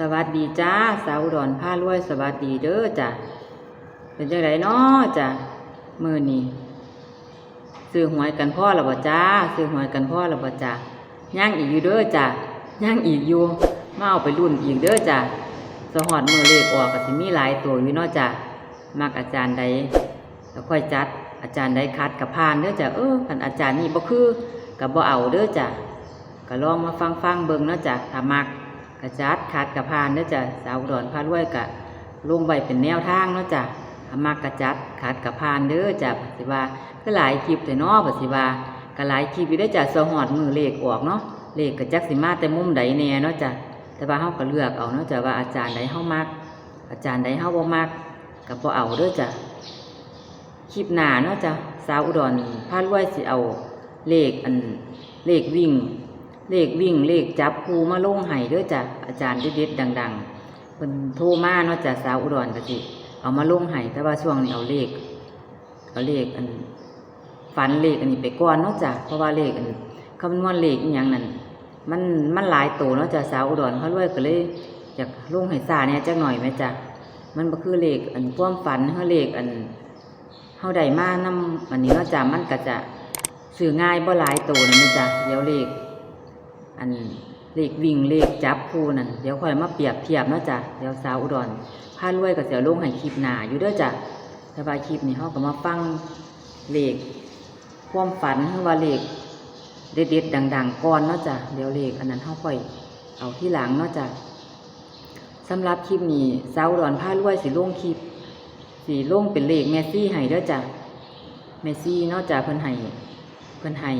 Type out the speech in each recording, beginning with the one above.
สวัสดีจ้าสาวดอุดรผ้ารวยสวัสดีเด้อจ้ะเป็นจังไดเนาะจ้ะมือนี้ซื้อหวยกันพ่อและบ่จ้าซื้อหวยกันพ่อและบ่จ้าย่างอีกอยู่เด้อจ้ะย่างอีกอยู่มาเอาไปรุ่นอีกเด้อจ้ะสหอดมือเลขออกก็สิมีหลายตัวอยู่เนาะจ้ะมักอาจารย์ใดก็ค่อยจัดอาจารย์ใดคัดกับพานเด้อจ้ะเออคันอาจารย์นี่บ่คือก็บ่เอาเด้อจ้ะก็ลองมาฟังฟังเบิ่งเนาะจ้ะถ้ามัก กระจัดขาดกระพานเด้อจ้ะสาวอุดรพารวยกะลงไว้เป็นแนวทางเนาะจ้ะถ้ามากระจัดขาดกระพานเด้อจ้ะปฏิว่าก็หลายคลิปแต่นาะปฏิว่าก็หลายคลิปอยู่ได้อจ้ะสหอดมือเลขออกเนาะเลขกระจักสิมาแต่มุมใดแน่เนาะจ้ะแต่ว่าเฮาก็เลือกเอาเนาะจ้ะว่าอาจารย์ใดเฮามักอาจารย์ใดเฮาบ่มักก็บ่เอาเด้อจ้ะคลิปหน้าเนาะจ้ะสาวอุดรพารวยสิเอาเลขอันเลขวิ่ง เลขวิ่งเลขจับครูมาลงให้ด้อจ้ะอาจารย์เด็ดๆดังๆเพิ่นโทรมาเนาะจ้ะสาวอุดรก็สิเอามาลงให้แต่ว่าช่วงนี้เอาเลขเอาเลขอันฝันเลขอันนี้ไปก่อนเนาะจ้ะเพราะว่าเลขอันคำนวณเลขอีหยังนั่นมันมันหลายโตเนาะจ้ะสาวอุดรเขารวยก็เลยอยากลงให้ซาเนี่ยจักหน่อยไหมจ้ะมันบ่คือเลขอันความฝันเฮาเลขอันเฮาได้มานํอันนี้เนาะจ้ะมันก็จะซื้อง่ายบ่หลายโตนะจ้ะเดี๋ยวเลข อันเลขวิ่งเลขจับคู่นั่นเดี๋ยวค่อยมาเปรียบเทียบนะจ้ะเดี๋ยวสาวอุดรพารวยกับเสียวลงให้คลิปหนาอยู่เด้อจ้ะแต่ว่าคลิปนี้เขาก็มาฟังเลขความฝันว่าเลขเด็ดๆดัง ๆก่อนเนาะจ้ะเดี๋ยวเลขอันนั้นเขาค่อยเอาที่หลังเนาะจ้ะสำหรับคลิปนี้สาวอุดรพารวยสิลงคลิปสิลงเป็นเลขแมซี่ให้เด้อจ้ะแมซี่เนาะจ้ะเพิ่นให้เพิ่นให้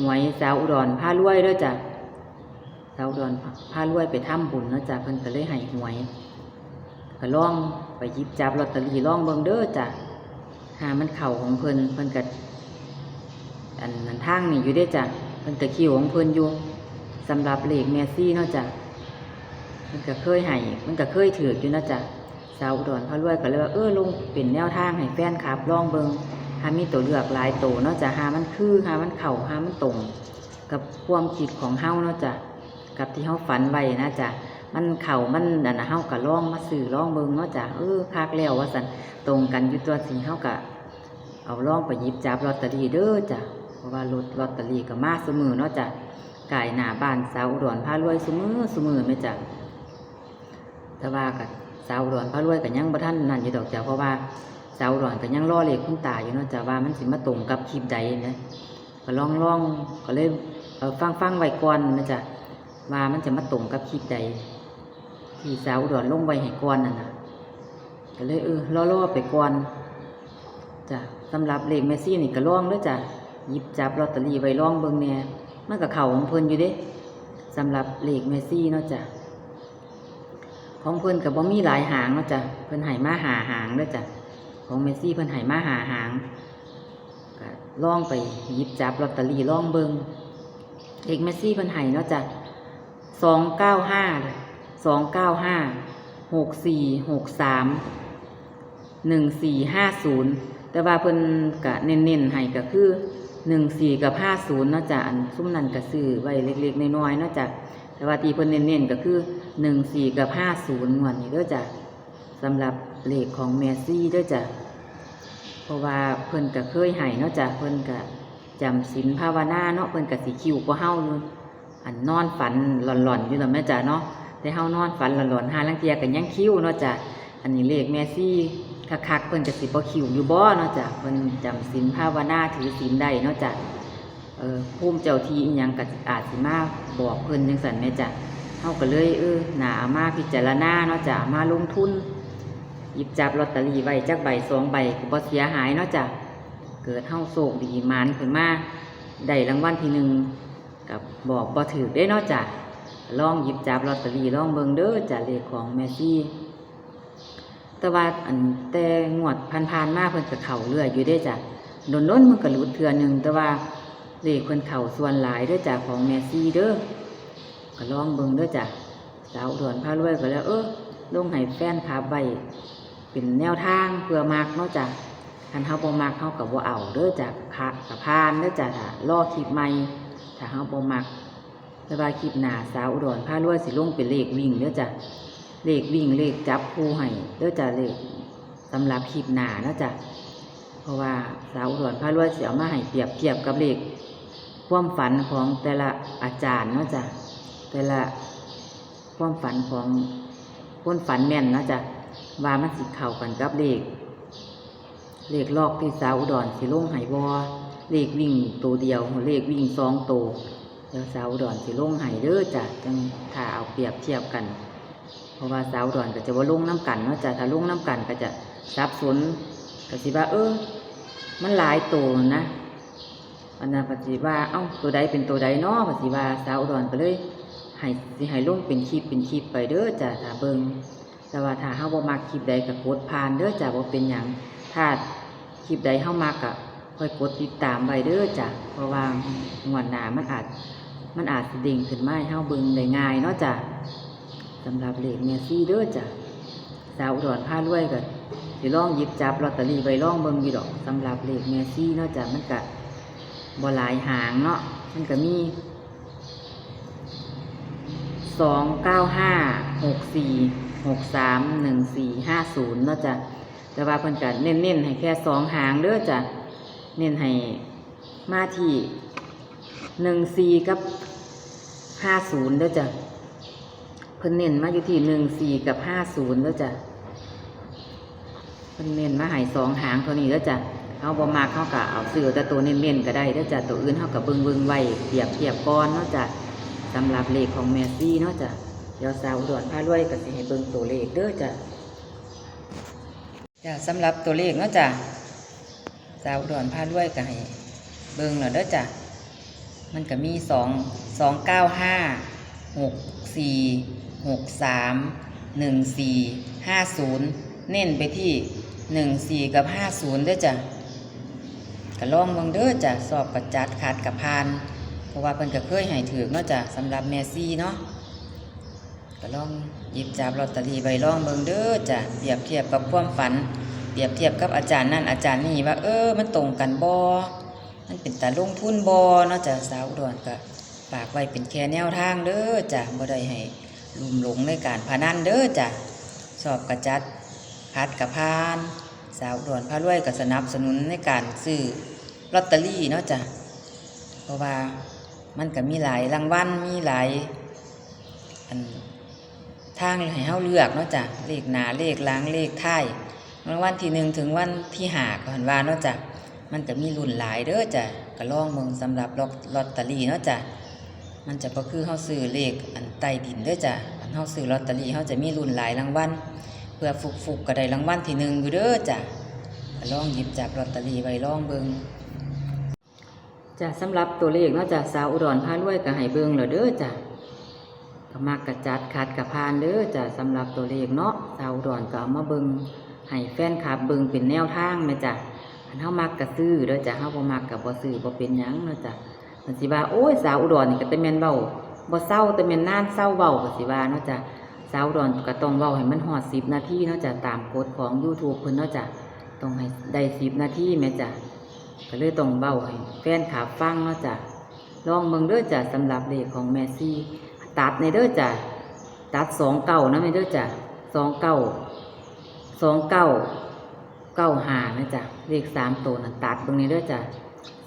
หวยสาวอุดรพารวยเด้อจ้ะสาวอุดรพารวยไปทำบุญเนาะจ้ะเพิ่นก็เลยให้หวยก็ล่องไปยิบจับลอตเตอรี่ล่องเบิ่งเด้อจ้ะหามันเข่าของเพิ่นเพิ่นก็อันนั้นทางนี่อยู่เด้จ้ะเพิ่นก็คิวของเพิ่นอยู่สำหรับเลขแมซี่เนาะจ้ะเพิ่นก็เคยให้มันก็เคยถืออยู่เนาะจ้ะสาวอุดรพารวยก็เลยว่าเออลงเป็นแนวทางให้แฟนคลับลองเบิ่ง หามีตัวเลือกหลายตัวเนาะจะหามันคือหามันเข่าหามันตรง กับความคิดของเฮาเนาะจะกับที่เฮาฝันไว้นะจ้ะมันเข่ามันอันะเฮาก็ลองมาสื่อลองเบิงเนาะจ้ะเออคักแล้วว่าสันตรงกันอยู่ตัวสิเฮาก็เอาลองไปยิบจับลอตเตอรี่เด้อจ้ะเพราะว่าลอตลอตเตอรี่ก็มาเสมอเนาะจ้ะกายหน้าบ้านสาวอุดรพารวยเสมอเสมอแม่จ้ะแต่ว่ากับสาวอุดรพารวยก็ยังบ่ทันนั่นอยู่ดอกจ้ะเพราะว่า สาวร้อนก็ยังรอเลขคุณตาอยู่เนาะจ้ะว่ามันสิมาตรงกับคลิปใดนะก็ลองลองก็เลยเออฟังฟังไว้ก่อนนะจ๊ะว่ามันจะมาตรงกับคลิปใด ที่สาวร้อนลงไว้ให้ก่อนนั่นนะก็เลยเออรอรอไปก่อนจ้ะสำหรับเลขแมซี่นี่ก็ลองด้อจ้ะหยิบจับลอตเตอรี่ไว้ลองเบิ่งแหน่มันก็เข่าของเพิ่นอยู่เด้สำหรับเลขแมซี่เนาะจ้ะของเพิ่นก็บ่มีหลายหางเนาะจ้ะเพิ่นให้มาหาหางเด้อจ้ะ ของเมสซี่เพิ่นใหายมาหาหางก็ล่องไปหยิบจับลอตเตอรี่ล่องเบิงเอกเมสซี่เพิ่นใหายเนาะจ้ะสองเก้าห้าสองเก้าห้าหกสี่หกสามหนึ่งสี่ห้าศูนย์แต่ว่าเพิ่นกะเน้นๆให้ก็คือหนึ่งสี่กับห้าศูนย์เนาะจ้ะอันซุ้มนันก็ซื้อไว้เล็กๆน้อยๆเนาะจ้ะแต่ว่าที่เพิ่นเน้นๆก็คือหนึ่งสี่กับห้าศูนย์งวดนี้เด้อจ้ะสำหรับ เลขของเมสซี่ด้วยจ้ะเพราะว่าเพิ่นก็เคยให้เนาะจ้ะเพิ่นก็จำศีลภาวนาเนาะเพิ่นก็สิคิวกว่าเฮาอยู่อันนอนฝันหลอนๆอยู่แล้วแม่จ้ะเนาะแต่เฮานอนฝันหลอนๆหาลังเทียก็ยังคิวเนาะจ้ะอันนี้เลขเมสซี่คักๆเพิ่นก็สิบ่คิวอยู่บ่เนาะจ้ะเพิ่นจำศีลภาวนาถือศีลได้เนาะจ้ะเออภูมิเจ้าที่อีหยังก็อาจสิมาบอกเพิ่นจังซั่นแม่จ้ะเฮาก็เลยเออหนามาพิจารณาเนาะจ้ะมาลงทุน หยิบจับลอตเตอรี่ไว้จักใบสองใบก็บ่เสียหายเนาะจ้ะเกิดเฮาโศกดีมานขึ้นมาได้รางวัลที่หนึ่งกับบอกบ่ถือได้เนาะจ้ะลองหยิบจับลอตเตอรี่ลองเบิ่งเด้อจ้ะเลขของแมซี่แต่ว่าอันแต่งวดผ่านๆมาเพิ่นก็เข้าเรื่อยอยู่เด้จ้ะโดนๆมันก็หลุดเทื่อหนึงแต่ว่าเลขเพิ่นเข้าส่วนหลายด้อจ้ะของแมซี่เด้อก็ลองเบิ่งเด้อจ้ะสาวอุดรพารวยก็แล้วเออลงให้แฟนคลับ เป็นแนวทางเพื่อมักเนาะจ้ะคันเฮาบ่มักเฮาก็บ่เอาเด้อจ้ะพะกับพานเด้อจ้ะถ้ารอคลิปใหม่ถ้าเฮาบ่มักแต่ว่าคลิปหน้าสาวอุดรพารวยสิลงเป็นเลขวิ่งเด้อจ้ะเลขวิ่งเลขจับคู่ให้เด้อจ้ะเลขสำหรับคลิปหน้าเนาะจ้ะเพราะว่าสาวอุดรพารวยสิเอามาให้เปรียบเทียบกับเลขความฝันของแต่ละอาจารย์เนาะจ้ะแต่ละความฝันของคนฝันแม่นเนาะจ้ะ ว่ามันสิเข้ากันกับเลขเลขลอกที่สาวอุดรสิลงไหบอเลขวิ่งตัวเดียวเลขวิ่งสองตัวเดี๋ยวสาวอุดรสิลงไหเด้อจ้ะจังถ้าเอาเปรียบเทียบกัน เพราะว่าสาวอุดรก็จะว่าลงน้ำกันเนาะจ้ะถ้าลงน้ำกันก็จะสับสนก็สิว่าเออ มันหลายตัวนะอันนั้นปฏิว่าเอ้าตัวใดเป็นตัวใดเนาะปฏิว่าสาวอุดรก็เลยให้สิให้ลงเป็นคลิปเป็นคลิปไปเด้อจ้ะถ้าเบิง แต่ว่าถ้าเฮาบ่มักคลิปใดก็กดผ่านเด้อจ้ะบ่เป็นหยังถ้าคลิปใดเข้ามากะค่อยกดติดตามไว้เด้อจ้ะเพราะว่างวดหน้ามันอาจ มันอาจสิเด้งขึ้นมาให้เฮาเบิ่งได้ง่ายเนาะจ้ะสำหรับเลขเมซี่เด้อจ้ะสาวอุดรพารวยก็สิลองหยิบจับลอตเตอรี่ไว้ลองเบิ่งอยู่ดอกสำหรับเลขเมซี่เนาะจ้ะมันก็บ่หลายหางเนาะมันก็มีสองเก้าห้าหกสี่ หกสามหนึ่งสี่ห้าศูนย์เนาะจ้ะแต่ว่าเพิ่นก็เน้นๆให้แค่สองหางเด้อจ้ะเน้นให้มาที่หนึ่งสี่กับห้าศูนย์เด้อจ้ะเพิ่นเน้นมาอยู่ที่หนึ่งสี่กับห้าศูนย์เด้อจ้ะเพิ่นเน้นมาให้สองหางเท่านี้เด้อจ้ะเอาบ่มากเขาก็เอาซื้อแต่ตัวเน้นๆก็ได้เด้อจ้ะตัวอื่นเขาก็เบิ่งเบิ่งไว้เปรียบเทียบก่อนเนาะจ้ะสำหรับเลขของแมซี่เนาะจ้ะ เดี๋ยวสาวอุดรพารวยก็สิให้เบิ่งตัวเลขเด้อจ้ะจ้ะสำหรับตัวเลขเนาะจ้ะสาวอุดรพาด้วยก็ให้เบิ่งแล้วเด้อจ้ะมันก็มีสองสองเก้าห้าหกสี่หกสามหนึ่งสี่ห้าศูนย์เน้นไปที่หนึ่งสี่กับห้าศูนย์เด้อจ้ะก็ลองเบิ่งเด้อจ้ะสอบกับจัดขาดกับพาน เพราะว่าเพิ่นก็เคยให้ถือเนาะจ้ะสำหรับแมซี่เนาะ ก็ลองหยิบจับลอตเตอรี่ใบลองเบิงเด้อจ้ะเปรียบเทียบกับความฝัน เปรียบเทียบกับอาจารย์นั่นอาจารย์นี่ว่า เออ มันตรงกันบ่มันเป็นตาลงทุนบ่เนาะจ้ะสาวอุดรก็ฝากไว้เป็นแค่แนวทางเด้อจ้ะบ่ได้ให้ลุ่มหลงในการพนันเด้อจ้ะสอบกระจัดคัดกับพาน สาวอุดรพารวยก็สนับสนุนในการซื้อลอตเตอรี่เนาะจ้ะเพราะว่ามันก็มีหลายรางวัลมีหลายอัน ทางให้เฮาเลือกเนาะจ้ะเลขหนาเลขหล้างเลขท้ายรางวัลที่หนึ่งถึงวันที่หาก่อนว่าเนาะจ้ะมันจะมีรุ่นหลายเด้อจ้ะก็ลองเมืองสำหรับลอตลอตเตอรี่เนาะจ้ะมันจะก็คือเฮาซื้อเลขอันใต้ดินเด้อจ้ะอันเฮาซื้อลอตเตอรี่เฮาจะมีรุ่นหลายรางวัลเพื่อฟุกฟุกๆก็ได้รางวัลที่หนึ่งอยู่เด้อจ้ะก็ลองหยิบจับลอตเตอรี่ไว้ลองเบิงจ้ะสำหรับตัวเลขเนาะจ้ะสาวอุดรพารวยก็ให้เบิงแล้วเด้อจ้ะ ก็มักกระจัดขัดกระพานเด้อจ้ะสำหรับตัวเลขเนาะสาวดอนก็เอามาเบิงให้แฟนคลับเบิงเป็นแนวทางแม่จ้ะอันเฮามักกระซื้อเด้อจ้ะเฮาบ่มักก็บ่ซื้อบ่เป็นหยังเนาะจ้ะมันสิว่าโอ้ยสาวอุดรนี่ก็แต่แม่นเว้าบ่เศร้าแต่แม่นนานเศร้าเว้าก็สิว่าเนาะจ้ะสาวอุดรก็ต้องเว้าให้มันฮอด10นาทีเนาะจ้ะตามกฎของ YouTube เพิ่นเนาะจ้ะต้องให้ได้10นาทีแม่จ้ะก็เลยต้องเว้าให้แฟนคลับฟังเนาะจ้ะลองเบิ่งเด้อจ้ะสำหรับเลขของแมซี่ ตัดในเด้อจ้ะตัดสองเก้านะในเด้อจ้ะสองเก้าสองเก้าเก้าหานะจ้ะเลขสามตัวนะตัดตรงนี้เด้อจ้ะ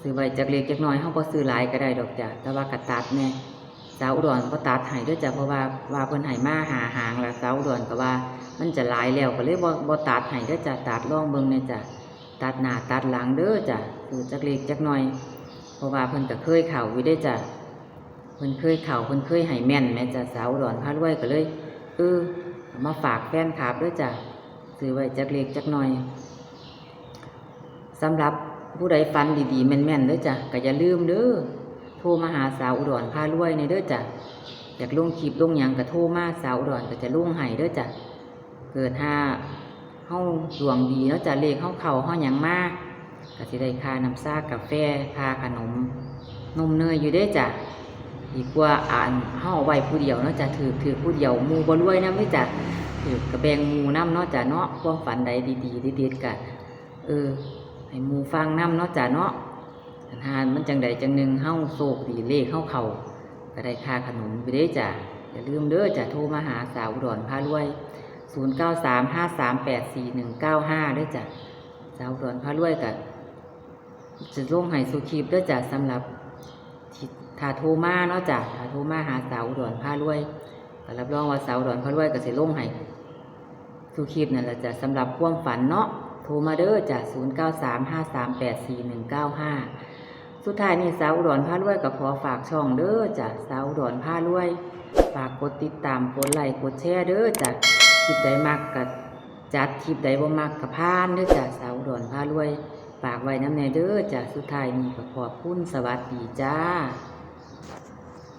ซื้อไว้จากเล็กจากน้อยเขาก็ซื้อหลายก็ได้ดอกจ้ะแต่ว่ากระตัดเนี่ยสาวอุดรก็ตัดห้เด้อจ้ะเพราะว่าว่าเพิ่นให้มาหาหางแล้วสาวอุดรก็ว่ามันจะลายแล้วก็เลยบ่บ่ตัดห้เด้อจ้ะตัดล่องเบิ่งเนี่ยจ้ะตัดหน้าตัดหลังเด้อจ้ะซื้อจากเล็กจากน้อย เพราะว่าเพิ่นก็เคยเข่าอยู่ได้อจ้ะ เพิ่นเคยเข่าเพิ่นเคยให้แม่นแม่จ้ะสาวอุดอนพารวยก็เลยเออมาฝากแฟนคลับด้วยจ้ะซื้อไว้จักเล็กจักหน่อยสำหรับผู้ใดฟันดีๆแม่นๆเด้อจ้ะก็อย่าลืมเด้อโทรมาหาสาวอุดรพารวยในเด้อจ้ะอยากลงคลิปลงยังก็โทรมาสาวอุดรก็จะลงให้เด้อจ้ะเกิดถ้าเฮาดวงดีเนาะจ้ะเลขเฮาเข้าเฮายังมากก็สิได้ค่าน้ำซ่ากาแฟค่าขนมนมเนยอยู่เด้อจ้ะ ดีกว่าอ่านเฮาไว้ผู้เดียวเนาะจะถือถือผู้เดียวมูบ่รวยนะไม่จ้ะถือกระแบงมูน้ำเนาะจ้ะเนาะความฝันใดดีๆดีๆกะเออให้มูฟังน้ำเนาะจ้ะเนาะอันหานมันจังใดจังหนึ่งเฮาโศกดีเลขเฮาเข่าก็ได้ค่าขนมไปเด้จ้ะอย่าลืมเด้อจะโทรมาหาสาวอุดรพารวย 0 9 3 5 3 8 4 1 9 5ด้วยจ้ะสาวอุดรพารวยกับจะลงให้สุขีบด้วยจ้ะสำหรับที่ ถ้าโทรมาเนาะจ้ะถ้าโทรมาหาสาวอุดรพารวยก็รับรองว่าสาวอุดรพารวยก็สิลงให้สุขีบนั่นแหละจ้ะสำหรับความฝันเนาะโทรมาเด้อจ้ะ0 9 3 5 3 8 4 1 9 5สุดท้ายนี่สาวอุดรพารวยก็ขอฝากช่องเด้อจ้ะสาวอุดรพารวย ฝากกดติดตามกดไลค์กดแชร์เด้อจ้ะคลิปใดมักก็จัดคลิปใดบ่มักก็พานเด้อจ้ะสาวอุดรพารวยฝากไว้น้ำแน่เด้อจ้ะสุดท้ายนี้ก็ขอบคุณสวัสดีจ้า